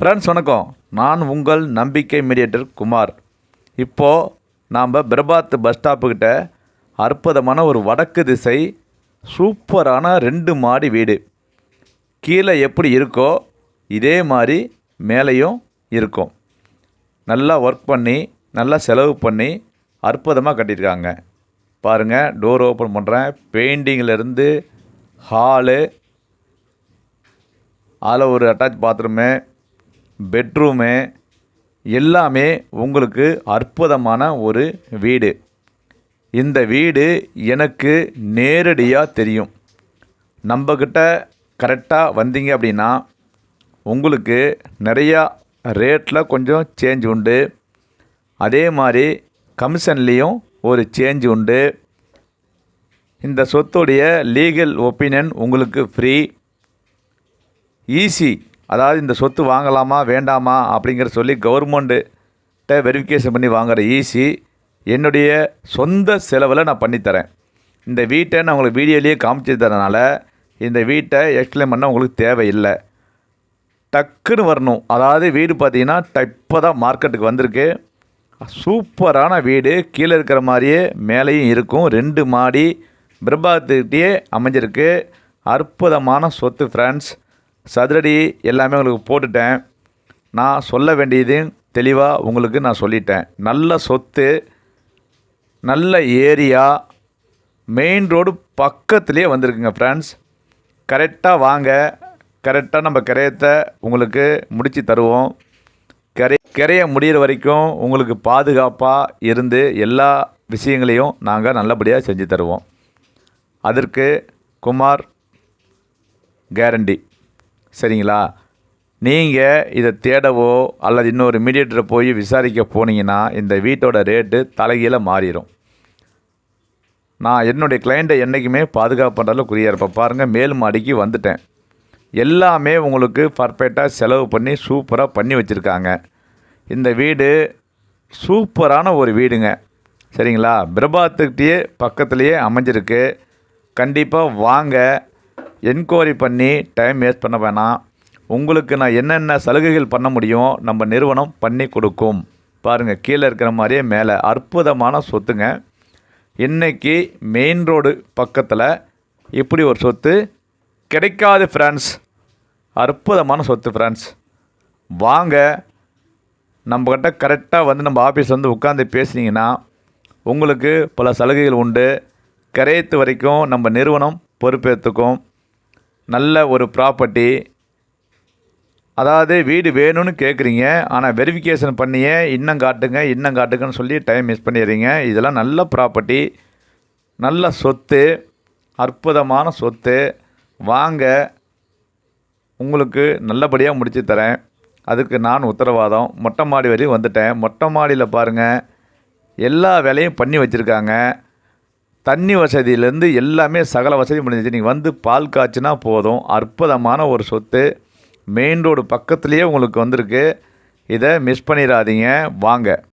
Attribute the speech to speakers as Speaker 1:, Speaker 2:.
Speaker 1: Friends வணக்கம். நான் உங்கள் நம்பிக்கை மீடியேட்டர் குமார். இப்போது நாம் பிரபாத் பஸ் ஸ்டாப்புக்கிட்ட அற்புதமான ஒரு வடக்கு திசை சூப்பரான ரெண்டு மாடி வீடு. கீழே எப்படி இருக்கோ இதே மாதிரி மேலேயும் இருக்கும். நல்லா ஒர்க் பண்ணி நல்லா செலவு பண்ணி அற்புதமாக கட்டியிருக்காங்க. பாருங்கள் டோர் ஓப்பன் பண்ணுறேன் பெயிண்டிங்கிலேருந்து ஹாலு அதில் ஒரு அட்டாச் பாத்ரூமு பெட்ரூமு எல்லாமே உங்களுக்கு அற்புதமான ஒரு வீடு. இந்த வீடு எனக்கு நேரடியாக தெரியும். நம்மக்கிட்ட கரெக்டாக வந்தீங்க அப்படின்னா உங்களுக்கு நிறையா ரேட்டில் கொஞ்சம் சேஞ்ச் உண்டு. அதே மாதிரி கமிஷன்லேயும் ஒரு சேஞ்ச் உண்டு. இந்த சொத்துடைய லீகல் ஒப்பீனியன் உங்களுக்கு ஃப்ரீ. ஈஸி அதாவது இந்த சொத்து வாங்கலாமா வேண்டாமா அப்படிங்கிற சொல்லி கவர்மெண்ட்டு வெரிஃபிகேஷன் பண்ணி வாங்குகிற ஈஸி என்னுடைய சொந்த செலவில் நான் பண்ணித்தரேன் இந்த வீட்டை நான் உங்களுக்கு வீடியோலேயே காமிச்சு தரனால இந்த வீட்டை எக்ஸ்பிளைன் பண்ண உங்களுக்கு தேவையில்லை. டக்குன்னு வரணும். அதாவது வீடு பார்த்தீங்கன்னா இப்போ தான் மார்க்கெட்டுக்கு வந்திருக்கு. சூப்பரான வீடு. கீழே இருக்கிற மாதிரியே மேலேயும் இருக்கும். ரெண்டு மாடி பிரபாத்துக்கிட்டே அமைஞ்சிருக்கு. அற்புதமான சொத்து ஃப்ரெண்ட்ஸ் சதுரடி எல்லாமே உங்களுக்கு போட்டுட்டேன். நான் சொல்ல வேண்டியது தெளிவாக உங்களுக்கு நான் சொல்லிட்டேன். நல்ல சொத்து நல்ல ஏரியா மெயின் ரோடு பக்கத்துலேயே வந்திருக்குங்க ஃப்ரெண்ட்ஸ் கரெக்டாக வாங்க கரெக்டாக நம்ம கிரயத்தை உங்களுக்கு முடித்து தருவோம். கரை கரையை முடிகிற வரைக்கும் உங்களுக்கு பாதுகாப்பாக இருந்து எல்லா விஷயங்களையும் நாங்கள் நல்லபடியாக செஞ்சு தருவோம். அதற்கு குமார் கேரண்டி சரிங்களா? நீங்கள் இதை தேடவோ அல்லது இன்னொரு மீடியேட்டரை போய் விசாரிக்க போனீங்கன்னா இந்த வீட்டோட ரேட்டு தலைகீழ மாறிடும் நான் என்னுடைய கிளைண்ட்டை என்றைக்குமே பாதுகாப்பு பண்ணுறதுல குறியாக இருப்பேன். பாருங்கள் மேல் மாடிக்கு வந்துட்டேன். எல்லாமே உங்களுக்கு பர்ஃபெக்டாக செலவு பண்ணி சூப்பராக பண்ணி வச்சுருக்காங்க. இந்த வீடு சூப்பரான ஒரு வீடுங்க. சரிங்களா? பிரபாத்துக்கிட்டேயே பக்கத்துலேயே அமைஞ்சிருக்கு. கண்டிப்பாக வாங்க. என்கொயரி பண்ணி டைம் வேஸ்ட் பண்ண வேணாம். உங்களுக்கு நான் என்னென்ன சலுகைகள் பண்ண முடியும் நம்ம நிறுவனம் பண்ணி கொடுக்கும். பாருங்கள் கீழே இருக்கிற மாதிரியே மேலே. அற்புதமான சொத்துங்க. இன்னைக்கு மெயின் ரோடு பக்கத்தில் இப்படி ஒரு சொத்து கிடைக்காது ஃப்ரெண்ட்ஸ் அற்புதமான சொத்து ஃப்ரெண்ட்ஸ் வாங்க நம்மக்கிட்ட கரெக்டாக வந்து நம்ம ஆஃபீஸ் வந்து உட்காந்து பேசுனீங்கன்னா உங்களுக்கு பல சலுகைகள் உண்டு. கரையத்து வரைக்கும் நம்ம நிறுவனம் பொறுப்பேற்றுக்கும் நல்ல ஒரு ப்ராப்பர்ட்டி அதாவது வீடு வேணும்னு கேட்குறீங்க ஆனால் வெரிஃபிகேஷன் பண்ணியே இன்னும் காட்டுங்க இன்னும் காட்டுங்கன்னு சொல்லி டைம் மிஸ் பண்ணிடுறீங்க. இதெல்லாம் நல்ல ப்ராப்பர்ட்டி நல்ல சொத்து அற்புதமான சொத்து. வாங்க உங்களுக்கு நல்லபடியாக முடித்து தரேன். அதுக்கு நான் உத்தரவாதம். மொட்டை மாடி வரையும் வந்துட்டேன். மொட்டை மாடியில் பாருங்கள் எல்லா வேலையும் பண்ணி வச்சுருக்காங்க. தண்ணி வசதியிலேருந்து எல்லாமே சகல வசதியும் முடிஞ்சிச்சு. நீங்கள் வந்து பால் காய்ச்சினா போதும். அற்புதமான ஒரு சொத்து. மெயின் ரோடு பக்கத்துலேயே உங்களுக்கு வந்திருக்கு. இதை மிஸ் பண்ணிடாதீங்க. வாங்க.